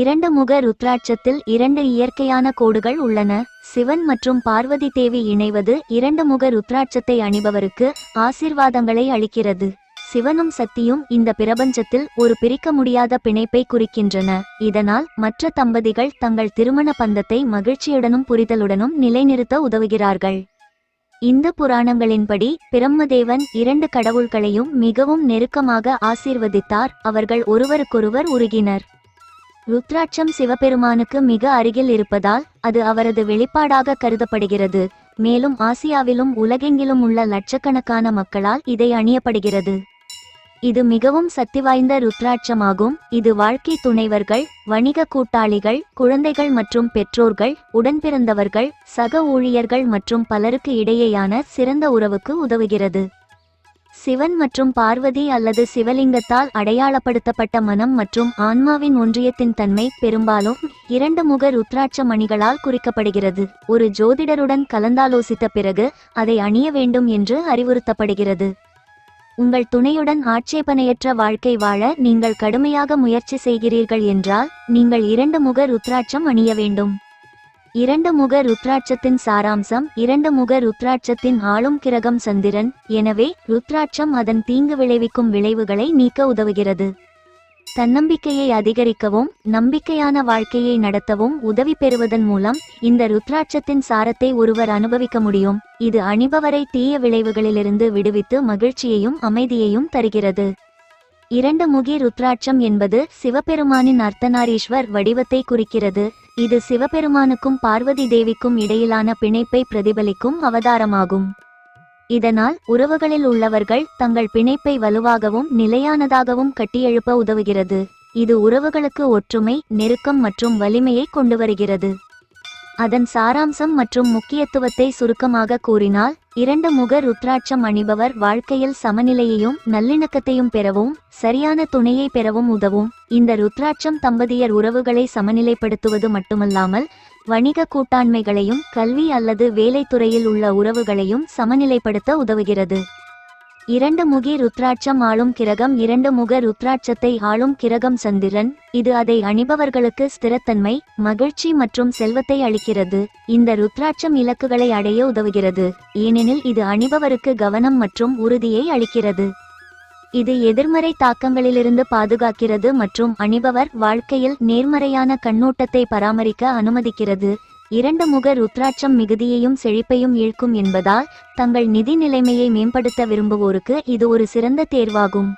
இரண்டு முக ருத்ராட்சத்தில் இரண்டு இயற்கையான கோடுகள் உள்ளன. சிவன் மற்றும் பார்வதி தேவி இணைவது இரண்டு முக ருத்ராட்சத்தை அணிபவருக்கு ஆசீர்வாதங்களை அளிக்கிறது. சிவனும் சக்தியும் இந்த பிரபஞ்சத்தில் ஒரு பிரிக்க முடியாத பிணைப்பை குறிக்கின்றன. இதனால் மற்ற தம்பதிகள் தங்கள் திருமண பந்தத்தை மகிழ்ச்சியுடனும் புரிதலுடனும் நிலைநிறுத்த உதவுகிறார்கள். இந்து புராணங்களின்படி பிரம்மதேவன் இரண்டு கடவுள்களையும் மிகவும் நெருக்கமாக ஆசீர்வதித்தார். அவர்கள் ஒருவருக்கொருவர் உருகினர். ருத்ராட்சம் சிவபெருமானுக்கு மிக அருகில் இருப்பதால் அது அவரது வெளிப்பாடாக கருதப்படுகிறது. மேலும் ஆசியாவிலும் உலகெங்கிலும் உள்ள லட்சக்கணக்கான மக்களால் இதை அணியப்படுகிறது. இது மிகவும் சக்தி வாய்ந்த ருத்ராட்சமாகும். இது வாழ்க்கை துணைவர்கள் வணிக கூட்டாளிகள் குழந்தைகள் மற்றும் பெற்றோர்கள் உடன்பிறந்தவர்கள் சக ஊழியர்கள் மற்றும் பலருக்கு இடையேயான சிறந்த உறவுக்கு உதவுகிறது. சிவன் மற்றும் பார்வதி அல்லது சிவலிங்கத்தால் அடையாளப்படுத்தப்பட்ட மனம் மற்றும் ஆன்மாவின் ஒன்றியத்தின் தன்மை பெரும்பாலும் இரண்டு முக ருத்ராட்ச மணிகளால் குறிக்கப்படுகிறது. ஒரு ஜோதிடருடன் கலந்தாலோசித்த பிறகு அதை அணிய வேண்டும் என்று அறிவுறுத்தப்படுகிறது. உங்கள் துணையுடன் ஆட்சேபனையற்ற வாழ்க்கை வாழ நீங்கள் கடுமையாக முயற்சி செய்கிறீர்கள் என்றால் நீங்கள் இரண்டு முக ருத்ராட்சம் அணிய வேண்டும். இரண்டு முக ருத்ராட்சத்தின் சாராம்சம் இரண்டு முக ருத்ராட்சத்தின் ஆளும் கிரகம் சந்திரன். எனவே ருத்ராட்சம் அதன் தீங்கு விளைவிக்கும் விளைவுகளை நீக்க உதவுகிறது. தன்னம்பிக்கையை அதிகரிக்கவும் நம்பிக்கையான வாழ்க்கையை நடத்தவும் உதவி பெறுவதன் மூலம் இந்த ருத்ராட்சத்தின் சாரத்தை ஒருவர் அனுபவிக்க முடியும். இது அணிபவரை தீய விளைவுகளிலிருந்து விடுவித்து மகிழ்ச்சியையும் அமைதியையும் தருகிறது. இரண்டு முகி ருத்ராட்சம் என்பது சிவபெருமானின் அர்த்தநாரீஸ்வர் வடிவத்தை குறிக்கிறது. இது சிவபெருமானுக்கும் பார்வதி தேவிக்கும் இடையிலான பிணைப்பை பிரதிபலிக்கும் அவதாரமாகும். இதனால் உறவுகளில் உள்ளவர்கள் தங்கள் பிணைப்பை வலுவாகவும் நிலையானதாகவும் கட்டியெழுப்ப உதவுகிறது. இது உறவுகளுக்கு ஒற்றுமை நெருக்கம் மற்றும் வலிமையை கொண்டு வருகிறது அதன் சாராம்சம் மற்றும் முக்கியத்துவத்தை சுருக்கமாக கூறினால் இரண்டு முக ருத்ராட்சம் அணிபவர் வாழ்க்கையில் சமநிலையையும் நல்லிணக்கத்தையும் பெறவும் சரியான துணையை பெறவும் உதவும். இந்த ருத்ராட்சம் தம்பதியர் உறவுகளை சமநிலைப்படுத்துவது மட்டுமல்லாமல் வணிக கூட்டாண்மைகளையும் கல்வி அல்லது வேலைத்துறையில் உள்ள உறவுகளையும் சமநிலைப்படுத்த உதவுகிறது. இரண்டு முகி ருத்ராட்சம் ஆளும் கிரகம் இரண்டு முக ருத்ராட்சத்தை ஆளும் கிரகம் சந்திரன். இது அதை அணிபவர்களுக்கு ஸ்திரத்தன்மை மகிழ்ச்சி மற்றும் செல்வத்தை அளிக்கிறது. இந்த ருத்ராட்சம் இலக்குகளை அடைய உதவுகிறது. ஏனெனில் இது அணிபவருக்கு கவனம் மற்றும் உறுதியை அளிக்கிறது. இது எதிர்மறை தாக்கங்களிலிருந்து பாதுகாக்கிறது மற்றும் அணிபவர் வாழ்க்கையில் நேர்மறையான கண்ணோட்டத்தை பராமரிக்க அனுமதிக்கிறது. இரண்டு முக ருத்ராட்சம் மிகுதியையும் செழிப்பையும் இழுக்கும் என்பதால் தங்கள் நிதி நிலைமையை மேம்படுத்த விரும்புவோருக்கு இது ஒரு சிறந்த தேர்வாகும்.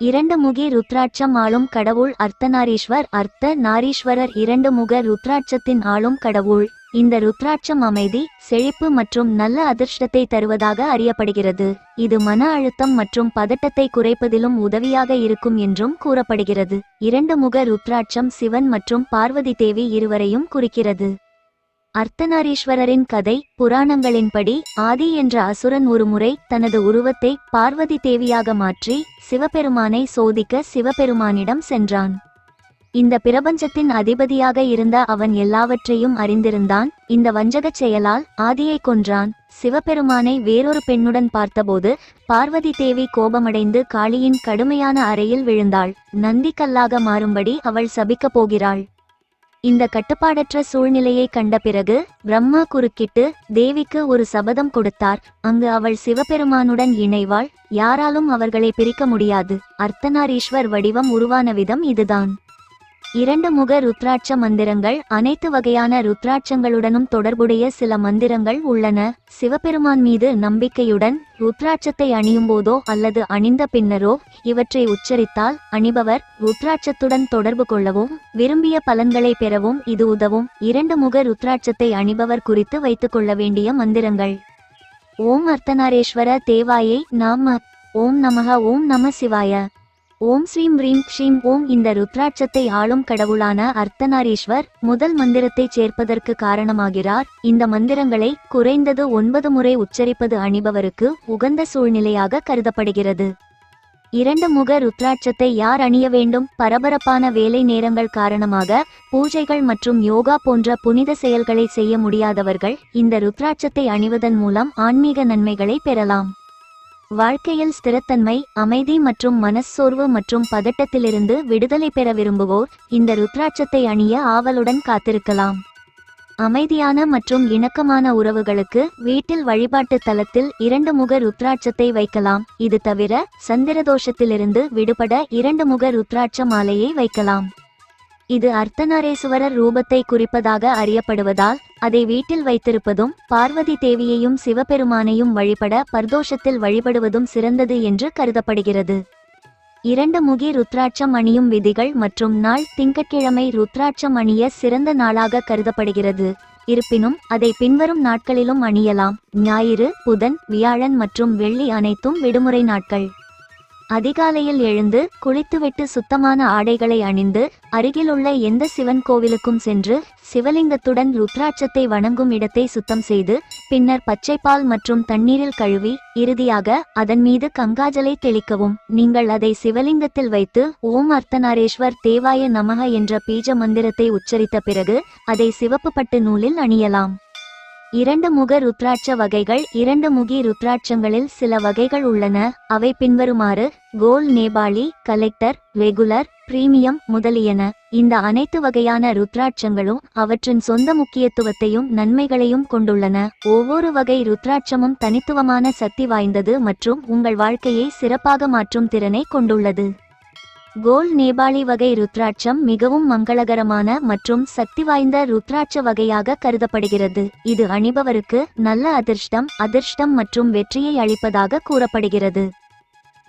இரண்டு முகி ருத்ராட்சம் ஆளும் கடவுள் அர்த்தநாரீஸ்வர் அர்த்த நாரீஸ்வரர் இரண்டு முக ருத்ராட்சத்தின் ஆளும் கடவுள். இந்த ருத்ராட்சம் அமைதி செழிப்பு மற்றும் நல்ல அதிர்ஷ்டத்தை தருவதாக அறியப்படுகிறது. இது மன அழுத்தம் மற்றும் பதட்டத்தை குறைப்பதிலும் உதவியாக இருக்கும் என்றும் கூறப்படுகிறது. இரண்டு முக ருத்ராட்சம் சிவன் மற்றும் பார்வதி தேவி இருவரையும் குறிக்கிறது. அர்த்தநாரீஸ்வரரின் கதை புராணங்களின்படி ஆதி என்ற அசுரன் ஒருமுறை தனது உருவத்தை பார்வதி தேவியாக மாற்றி சிவபெருமானை சோதிக்க சிவபெருமானிடம் சென்றான். இந்த பிரபஞ்சத்தின் அதிபதியாக இருந்த அவன் எல்லாவற்றையும் அறிந்திருந்தான். இந்த வஞ்சகச் செயலால் ஆதியை கொன்றான். சிவபெருமானை வேறொரு பெண்ணுடன் பார்த்தபோது பார்வதி தேவி கோபமடைந்து காளியின் கடுமையான அறையில் விழுந்தாள். நந்தி கல்லாக மாறும்படி அவள் சபிக்கப் போகிறாள். இந்த கட்டுப்பாடற்ற சூழ்நிலையை கண்ட பிறகு பிரம்மா குறுக்கிட்டு தேவிக்கு ஒரு சபதம் கொடுத்தார். அங்கு அவள் சிவபெருமானுடன் இணைவாள். யாராலும் அவர்களை பிரிக்க முடியாது. அர்த்தநாரீஸ்வர் வடிவம் உருவான விதம் இதுதான். இரண்டு முக ருத்ராட்ச மந்திரங்கள் அனைத்து வகையான ருத்ராட்சங்களுடனும் தொடர்புடைய சில மந்திரங்கள் உள்ளன. சிவபெருமான் மீது நம்பிக்கையுடன் ருத்ராட்சத்தை அணியும் போதோ அல்லது அணிந்த பின்னரோ இவற்றை உச்சரித்தால் அணிபவர் ருத்ராட்சத்துடன் தொடர்பு கொள்ளவும் விரும்பிய பலன்களை பெறவும் இது உதவும். இரண்டு முக ருத்ராட்சத்தை அணிபவர் குறித்து வைத்துக் கொள்ள வேண்டிய மந்திரங்கள். ஓம் அர்த்தநாரேஸ்வர தேவாயை நாம ஓம் நமக ஓம் நம சிவாய. ஓம் ஸ்ரீம் ரீம் க்ஷீம் ஓம். இந்த ருத்ராட்சத்தை ஆளும் கடவுளான அர்த்தநாரீஸ்வர் முதல் மந்திரத்தை சேர்ப்பதற்கு காரணமாகிறார். இந்த மந்திரங்களை குறைந்தது ஒன்பது முறை உச்சரிப்பது அணிபவருக்கு உகந்த சூழ்நிலையாக கருதப்படுகிறது. இரண்டு முக ருத்ராட்சத்தை யார் அணிய வேண்டும்? பரபரப்பான வேலை நேரங்கள் காரணமாக பூஜைகள் மற்றும் யோகா போன்ற புனித செயல்களை செய்ய முடியாதவர்கள் இந்த ருத்ராட்சத்தை அணிவதன் மூலம் ஆன்மீக நன்மைகளை பெறலாம். வாழ்க்கையில் ஸ்திரத்தன்மை அமைதி மற்றும் மனச்சோர்வு மற்றும் பதட்டத்திலிருந்து விடுதலை பெற விரும்புவோர் இந்த ருத்ராட்சத்தை அணிய ஆவலுடன் காத்திருக்கலாம். அமைதியான மற்றும் இணக்கமான உறவுகளுக்கு வீட்டில் வழிபாட்டு தலத்தில் இரண்டு முக ருத்ராட்சத்தை வைக்கலாம். இது தவிர சந்திரதோஷத்திலிருந்து விடுபட இரண்டு முக ருத்ராட்ச மாலையை வைக்கலாம். இது அர்த்தநாரேசுவரர் ரூபத்தை குறிப்பதாக அறியப்படுவதால் அதை வீட்டில் வைத்திருப்பதும் பார்வதி தேவியையும் சிவபெருமானையும் வழிபட பர்தோஷத்தில் வழிபடுவதும் சிறந்தது என்று கருதப்படுகிறது. இரண்டு முகி ருத்ராட்சம் அணியும் விதிகள் மற்றும் நாள் திங்கட்கிழமை ருத்ராட்சம் அணிய சிறந்த நாளாக கருதப்படுகிறது. இருப்பினும் அதை பின்வரும் நாட்களிலும் அணியலாம். ஞாயிறு புதன் வியாழன் மற்றும் வெள்ளி அனைத்தும் விடுமுறை நாட்கள். அதிகாலையில் எழுந்து குளித்துவிட்டு சுத்தமான ஆடைகளை அணிந்து அருகிலுள்ள எந்த சிவன் கோவிலுக்கும் சென்று சிவலிங்கத்துடன் ருத்ராட்சத்தை வணங்கும் இடத்தை சுத்தம் செய்து பின்னர் பச்சைப்பால் மற்றும் தண்ணீரில் கழுவி இறுதியாக அதன் மீது கங்காஜலை தெளிக்கவும். நீங்கள் அதை சிவலிங்கத்தில் வைத்து ஓம் அர்த்தநாரேஸ்வர் தேவாய நமக என்ற பீஜ மந்திரத்தை உச்சரித்த பிறகு அதை சிவப்பு பட்டு நூலில் அணியலாம். இரண்டு முக ருத்ராட்ச வகைகள் இரண்டு முகி ருத்ராட்சங்களில் சில வகைகள் உள்ளன. அவை பின்வருமாறு கோல் நேபாளி கலெக்டர் ரெகுலர் பிரீமியம் முதலியன. இந்த அனைத்து வகையான ருத்ராட்சங்களும் அவற்றின் சொந்த முக்கியத்துவத்தையும் நன்மைகளையும் கொண்டுள்ளன. ஒவ்வொரு வகை ருத்ராட்சமும் தனித்துவமான சக்தி வாய்ந்தது மற்றும் உங்கள் வாழ்க்கையை சிறப்பாக மாற்றும் திறனை கொண்டுள்ளது. கோல் நேபாளி வகை ருத்ராட்சம் மிகவும் மங்களகரமான மற்றும் சக்தி வாய்ந்த ருத்ராட்ச வகையாக கருதப்படுகிறது. இது அணிபவருக்கு நல்ல அதிர்ஷ்டம் அதிர்ஷ்டம் மற்றும் வெற்றியை அளிப்பதாக கூறப்படுகிறது.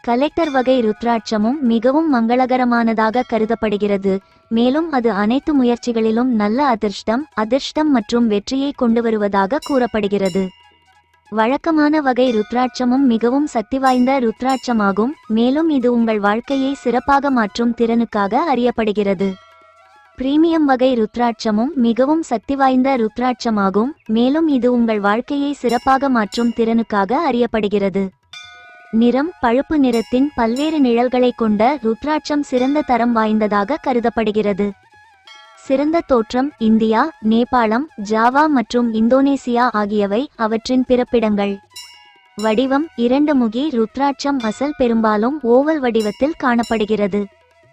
கலெக்டர் வகை ருத்ராட்சமும் மிகவும் மங்களகரமானதாக கருதப்படுகிறது. மேலும் அது அனைத்து முயற்சிகளிலும் நல்ல அதிர்ஷ்டம் அதிர்ஷ்டம் மற்றும் வெற்றியை கொண்டு வருவதாக கூறப்படுகிறது. வழக்கமான வகை ருத்ராட்சமும் மிகவும் சக்தி வாய்ந்த ருத்ராட்சமாகும் மேலும் இது உங்கள் வாழ்க்கையை சிறப்பாக மாற்றும் திறனுக்காக அறியப்படுகிறது. பிரீமியம் வகை ருத்ராட்சமும் மிகவும் சக்தி வாய்ந்த ருத்ராட்சமாகும் மேலும் இது உங்கள் வாழ்க்கையை சிறப்பாக மாற்றும் திறனுக்காக அறியப்படுகிறது. நிறம் பழுப்பு நிறத்தின் பல்வேறு நிழல்களை கொண்ட ருத்ராட்சம் சிறந்த தரம் வாய்ந்ததாக கருதப்படுகிறது. சிறந்த தோற்றம் இந்தியா நேபாளம் ஜாவா மற்றும் இந்தோனேசியா ஆகியவை அவற்றின் பிறப்பிடங்கள். வடிவம் இரண்டு முகி ருத்ராட்சம் அசல் பெரும்பாலும் ஓவல் வடிவத்தில் காணப்படுகிறது.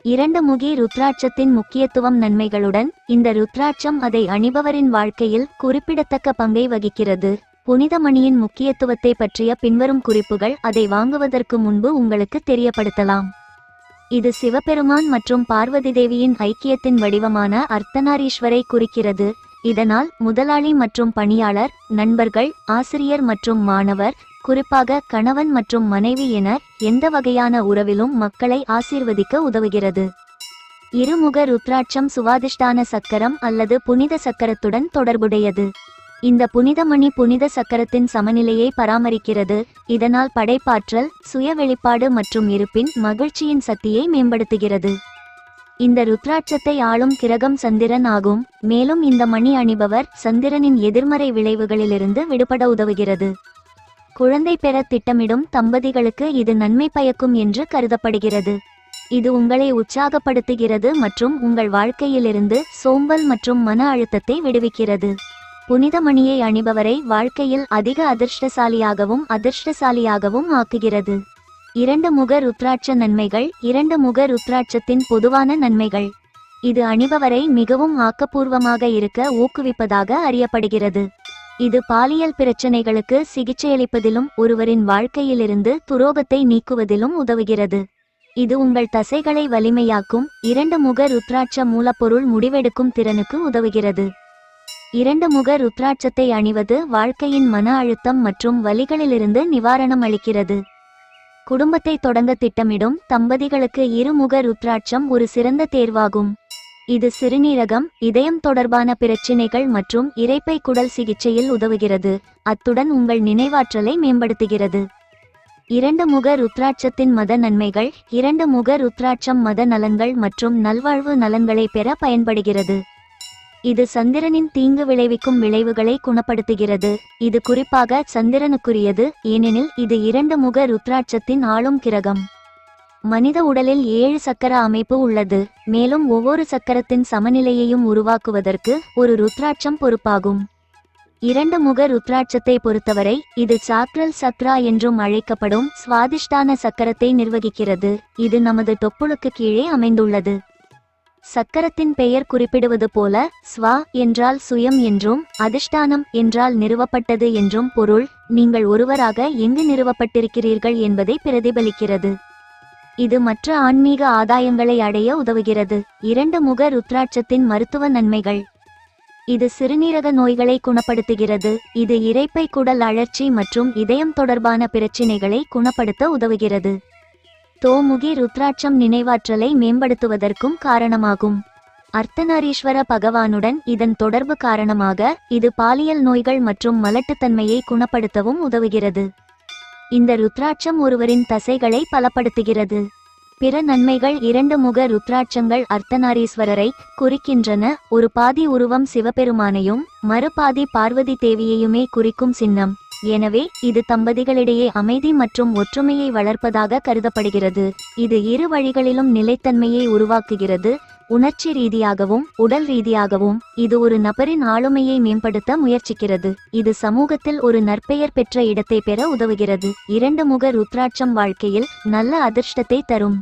இரண்டு முகி ருத்ராட்சத்தின் முக்கியத்துவம் நன்மைகளுடன் இந்த ருத்ராட்சம் அதை அணிபவரின் வாழ்க்கையில் குறிப்பிடத்தக்க பங்கை வகிக்கிறது. புனிதமணியின் முக்கியத்துவத்தை பற்றிய பின்வரும் குறிப்புகள் அதை வாங்குவதற்கு முன்பு உங்களுக்கு தெரியப்படுத்தலாம். இது சிவபெருமான் மற்றும் பார்வதி தேவியின் ஐக்கியத்தின் வடிவமான அர்த்தநாரீஸ்வரை குறிக்கிறது. இதனால் முதலாளி மற்றும் பணியாளர் நண்பர்கள் ஆசிரியர் மற்றும் மாணவர் குறிப்பாக கணவன் மற்றும் மனைவி என எந்த வகையான உறவிலும் மக்களை ஆசீர்வதிக்க உதவுகிறது. இருமுக ருத்ராட்சம் சுவாதிஷ்டான சக்கரம் அல்லது புனித சக்கரத்துடன் தொடர்புடையது. இந்த புனிதமணி புனித சக்கரத்தின் சமநிலையை பராமரிக்கிறது. இதனால் படைப்பாற்றல் சுய வெளிப்பாடு மற்றும் இருப்பின் மகிழ்ச்சியின் சக்தியை மேம்படுத்துகிறது. இந்த ருத்ராட்சத்தை ஆளும் கிரகம் சந்திரன் ஆகும். மேலும் இந்த மணி அணிபவர் சந்திரனின் எதிர்மறை விளைவுகளிலிருந்து விடுபட உதவுகிறது. குழந்தை பெற திட்டமிடும் தம்பதிகளுக்கு இது நன்மை பயக்கும் என்று கருதப்படுகிறது. இது உங்களை உற்சாகப்படுத்துகிறது மற்றும் உங்கள் வாழ்க்கையிலிருந்து சோம்பல் மற்றும் மன அழுத்தத்தை விடுவிக்கிறது. புனிதமணியை அணிபவரை வாழ்க்கையில் அதிக அதிர்ஷ்டசாலியாகவும் அதிர்ஷ்டசாலியாகவும் ஆக்குகிறது. இரண்டு முக ருத்ராட்ச நன்மைகள் இரண்டு முக ருத்ராட்சத்தின் பொதுவான நன்மைகள். இது அணிபவரை மிகவும் ஆக்கப்பூர்வமாக இருக்க ஊக்குவிப்பதாக அறியப்படுகிறது. இது பாலியல் பிரச்சனைகளுக்கு சிகிச்சையளிப்பதிலும் ஒருவரின் வாழ்க்கையிலிருந்து துரோகத்தை நீக்குவதிலும் உதவுகிறது. இது உங்கள் தசைகளை வலிமையாக்கும் இரண்டு முக ருத்ராட்ச மூலப்பொருள் முடிவெடுக்கும் திறனுக்கு உதவுகிறது. இரண்டு முக ருத்ராட்சத்தை அணிவது வாழ்க்கையின் மன அழுத்தம் மற்றும் வலிகளிலிருந்து நிவாரணம் அளிக்கிறது. குடும்பத்தை தொடங்க திட்டமிடும் தம்பதிகளுக்கு இருமுக ருத்ராட்சம் ஒரு சிறந்த தேர்வாகும். இது சிறுநீரகம் இதயம் தொடர்பான பிரச்சினைகள் மற்றும் இறைப்பை குடல் சிகிச்சையில் உதவுகிறது. அத்துடன் உங்கள் நினைவாற்றலை மேம்படுத்துகிறது. இரண்டு முக ருத்ராட்சத்தின் மத நன்மைகள் இரண்டு முக ருத்ராட்சம் மத நலன்கள் மற்றும் நல்வாழ்வு நலன்களை பெற பயன்படுகிறது. இது சந்திரனின் தீங்கு விளைவிக்கும் விளைவுகளை குணப்படுத்துகிறது. இது குறிப்பாக சந்திரனுக்குரியது ஏனெனில் இது இரண்டு முக ருத்ராட்சத்தின் ஆளும் கிரகம். மனித உடலில் ஏழு சக்கர அமைப்பு உள்ளது. மேலும் ஒவ்வொரு சக்கரத்தின் சமநிலையையும் உருவாக்குவதற்கு ஒரு ருத்ராட்சம் பொறுப்பாகும். இரண்டு முக ருத்ராட்சத்தை பொறுத்தவரை இது சாக்ரல் சக்ரா என்றும் அழைக்கப்படும் சுவாதிஷ்டான சக்கரத்தை நிர்வகிக்கிறது. இது நமது தொப்புளுக்கு கீழே அமைந்துள்ளது. சக்கரத்தின் பெயர் குறிப்பிடுவது போல ஸ்வா என்றால் சுயம் என்றும் அதிஷ்டானம் என்றால் நிறுவப்பட்டது என்றும் பொருள் நீங்கள் ஒருவராக எங்கு நிறுவப்பட்டிருக்கிறீர்கள் என்பதை பிரதிபலிக்கிறது. இது மற்ற ஆன்மீக ஆதாயங்களை அடைய உதவுகிறது. இரண்டு முக ருத்ராட்சத்தின் மருத்துவ நன்மைகள். இது சிறுநீரக நோய்களை குணப்படுத்துகிறது. இது இறைப்பை குடல் அழற்சி மற்றும் இதயம் தொடர்பான பிரச்சினைகளை குணப்படுத்த உதவுகிறது. தோமுகி ருத்ராட்சம் நினைவாற்றலை மேம்படுத்துவதற்கும் காரணமாகும். அர்த்தநாரீஸ்வர பகவானுடன் இதன் தொடர்பு காரணமாக இது பாலியல் நோய்கள் மற்றும் மலட்டுத்தன்மையை குணப்படுத்தவும் உதவுகிறது. இந்த ருத்ராட்சம் ஒருவரின் தசைகளை பலப்படுத்துகிறது. பிற நன்மைகள் இரண்டு முக ருத்ராட்சங்கள் அர்த்தநாரீஸ்வரரை குறிக்கின்றன. ஒரு பாதி உருவம் சிவபெருமானையும் மறுபாதி பார்வதி தேவியையுமே குறிக்கும் சின்னம். எனவே இது தம்பதிகளிடையே அமைதி மற்றும் ஒற்றுமையை வளர்ப்பதாக கருதப்படுகிறது. இது இரு வழிகளிலும் நிலைத்தன்மையை உருவாக்குகிறது. உணர்ச்சி ரீதியாகவும் உடல் ரீதியாகவும் இது ஒரு நபரின் ஆளுமையை மேம்படுத்த முயற்சிக்கிறது. இது சமூகத்தில் ஒரு நற்பெயர் பெற்ற இடத்தை பெற உதவுகிறது. இரண்டு முக ருத்ராட்சம் வாழ்க்கையில் நல்ல அதிர்ஷ்டத்தை தரும்.